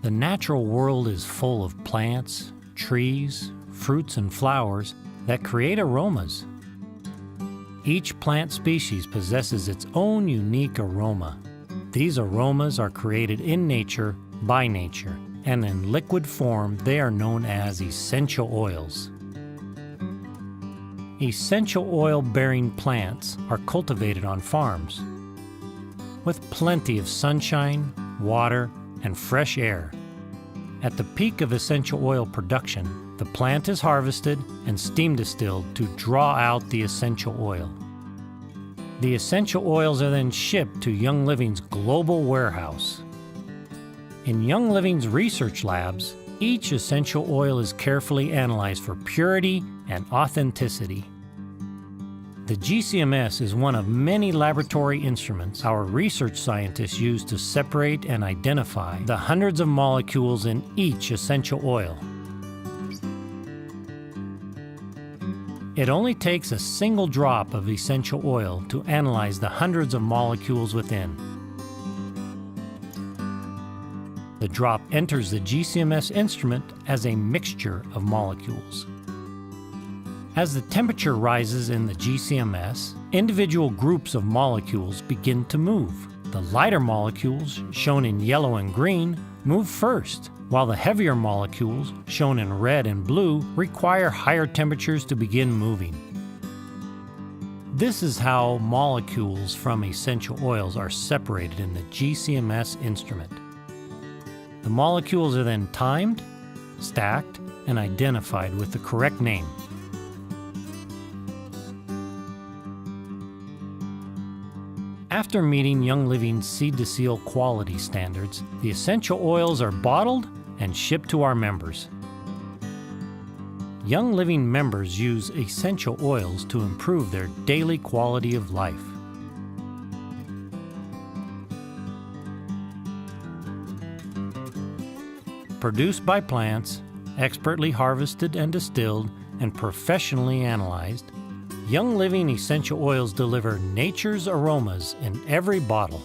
The natural world is full of plants, trees, fruits, and flowers that create aromas. Each plant species possesses its own unique aroma. These aromas are created in nature by nature, and in liquid form they are known as essential oils. Essential oil bearing plants are cultivated on farms. With plenty of sunshine, water, and fresh air. At the peak of essential oil production, the plant is harvested and steam distilled to draw out the essential oil. The essential oils are then shipped to Young Living's global warehouse. In Young Living's research labs, each essential oil is carefully analyzed for purity and authenticity. The GCMS is one of many laboratory instruments our research scientists use to separate and identify the hundreds of molecules in each essential oil. It only takes a single drop of essential oil to analyze the hundreds of molecules within. The drop enters the GCMS instrument as a mixture of molecules. As the temperature rises in the GCMS, individual groups of molecules begin to move. The lighter molecules, shown in yellow and green, move first, while the heavier molecules, shown in red and blue, require higher temperatures to begin moving. This is how molecules from essential oils are separated in the GCMS instrument. The molecules are then timed, stacked, and identified with the correct name. After meeting Young Living's seed to seal quality standards, the essential oils are bottled and shipped to our members. Young Living members use essential oils to improve their daily quality of life. Produced by plants, expertly harvested and distilled, and professionally analyzed, Young Living essential oils deliver nature's aromas in every bottle.